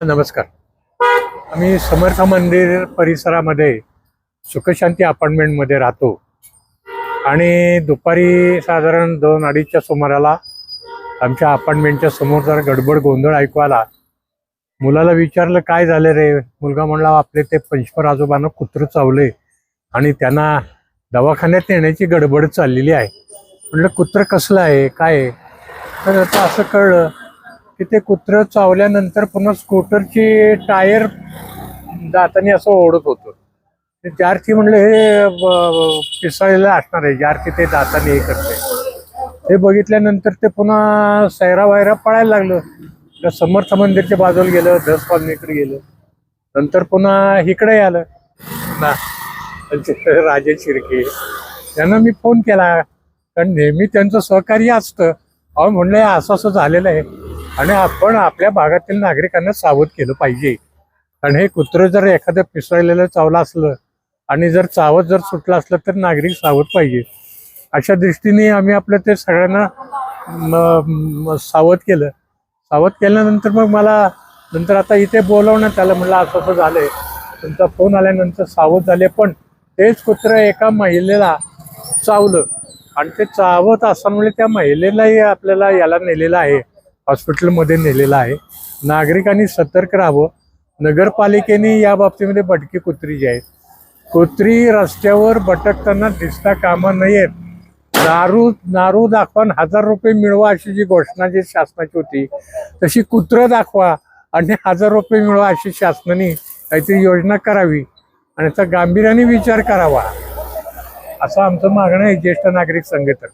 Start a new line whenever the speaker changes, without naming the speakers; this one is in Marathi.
नमस्कार. आम्ही समर्थ मंदिर परिसरामध्ये सुखशांती अपार्टमेंटमध्ये राहतो. आणि दुपारी साधारण दोन अडीचच्या सुमाराला आमच्या अपार्टमेंटच्या समोर जर गडबड गोंधळ ऐकू आला मुलाला विचारलं काय झालं रे? मुलगा म्हणला आपले ते पंचपर आजोबांना कुत्रं चावले आणि त्यांना दवाखान्यात नेण्याची गडबड चाललेली आहे. म्हटलं कुत्रं कसलं आहे? काय आहे? तर आता असं कळलं तिथे कुत्रं चावल्यानंतर पुन्हा स्कूटरची टायर दाताने असं ओढत होतं. ते ज्यार्थी म्हणलं हे पिसाळीला पिसाळलेलं असणार आहे. ज्यार्थी ते दाताने हे करते हे बघितल्यानंतर ते पुन्हा सैरा वायरा पळायला लागलं. त्या समर्थ मंदिरच्या बाजूला गेलं दस कॉलनीकडे गेलं. नंतर पुन्हा इकडे आलं. ना राजे शिर्के. त्यांना मी फोन केला. कारण नेहमी त्यांचं सहकार्य असतं. अहो म्हणलं असं असं झालेलं आहे. आणि आपण आपल्या भागातील नागरिकांना सावध केलं पाहिजे. कारण हे कुत्रं जर एखादं पिसळलेलं चावलं असलं आणि जर चावत जर सुटलं असलं तर नागरिक सावध पाहिजे. अशा दृष्टीने आम्ही आपलं ते सगळ्यांना सावध केलं. सावध केल्यानंतर मग मला नंतर आता इथे बोलवण्यात आलं म्हणलं असं असं झालंय. तुमचा फोन आल्यानंतर सावध झाले पण तेच कुत्रं एका महिलेला चावलं. आणि ते चावत असल्यामुळे त्या महिलेलाही आपल्याला याला नेलेलं आहे. हॉस्पिटलमध्ये नेलेलं आहे. नागरिकांनी सतर्क राहावं. नगरपालिकेने या बाबतीमध्ये भटकी कुत्री जी आहेत कुत्री रस्त्यावर भटकताना दिसता कामा नयेत. दारू दारू दाखवा आणि हजार रुपये मिळवा अशी जी घोषणा जी शासनाची होती तशी कुत्रं दाखवा आणि हजार रुपये मिळवा अशी शासनाने काहीतरी योजना करावी आणि त्याचा गांभीर्याने विचार करावा. असं आमचं मागणं आहे ज्येष्ठ नागरिक संघटन